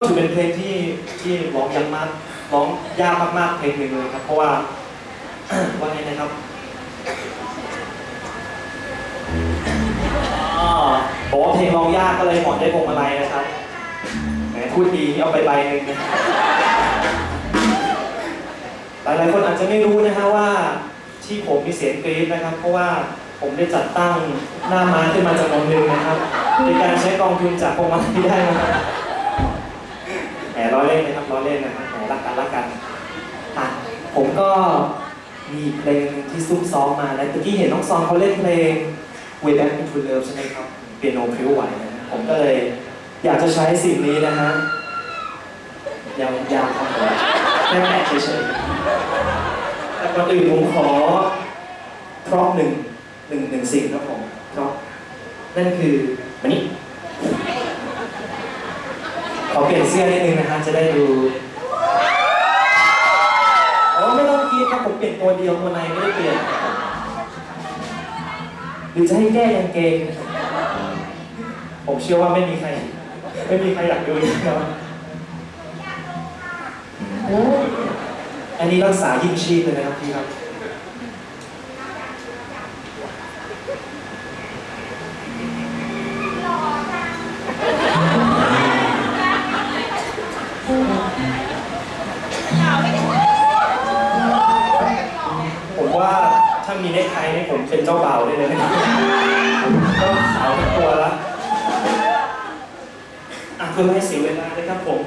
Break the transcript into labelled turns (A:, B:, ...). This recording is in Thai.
A: ก็ถือเป็นเพลงที่ที่ร้องยากมากร้องยากมากๆเพลงหนึ่งเลยครับ เพราะว่าว่าไงนะครับอ๋อบอกว่าเพลงร้องยากก็เลยหมอนได้พวงมาลัยนะครับแหมพูดดีนี่เอาไปใบหนึ่งนะหลายๆคนอาจจะไม่รู้นะฮะว่าที่ผมมีเสียงกรี๊ดนะครับ เพราะว่าผมได้จัดตั้งหน้าม้าขึ้นมาจำนวนหนึ่งนะครับในการใช้กองทุนจากพวงมาลัยได้นะครับ มล้อเล่นนะครับล้อเล่นนะครับแหมรักกันรักกันอะผมก็มีเพลงที่ซุ่มซ้อมมาแล้วตะกี้เห็นน้องซองเขาเล่นเพลง Way Back into Love ใช่ไหมครับเปียโนพริ้วไหวนะผมก็เลยอยากจะใช้สิ่งนี้นะฮะยาวยาวครับผมแค่แตะเฉยๆแต่ก่อนอื่นผมขอพราะหนึ่งหนึ่งหนึ่งสิ่งครับผมเพราะนั่นคืออันนี้ อเปลี่ยนเสื้อนิดนึงนะฮะจะได้ดูโอ๋อไม่ต้องกรีดครับผมเปลี่ยนตัวเดียวตัวในไม่ได้เปลี่ยน หรือจะให้แก้ยังเกง ผมเชื่อว่าไม่มีใคร ไม่มีใครอยากดูนะครับโอ้อันนี้รักษายิ่งชีพเลยนะครับพี่ครับ ผมว่าถ้ามีเน็กไทนี่ผมเป็นเจ้าบ่าวได้เลยนะครับก็สาวทั้งตัวละอะเพื่อไม่ให้เสียเวลาเลยครับผม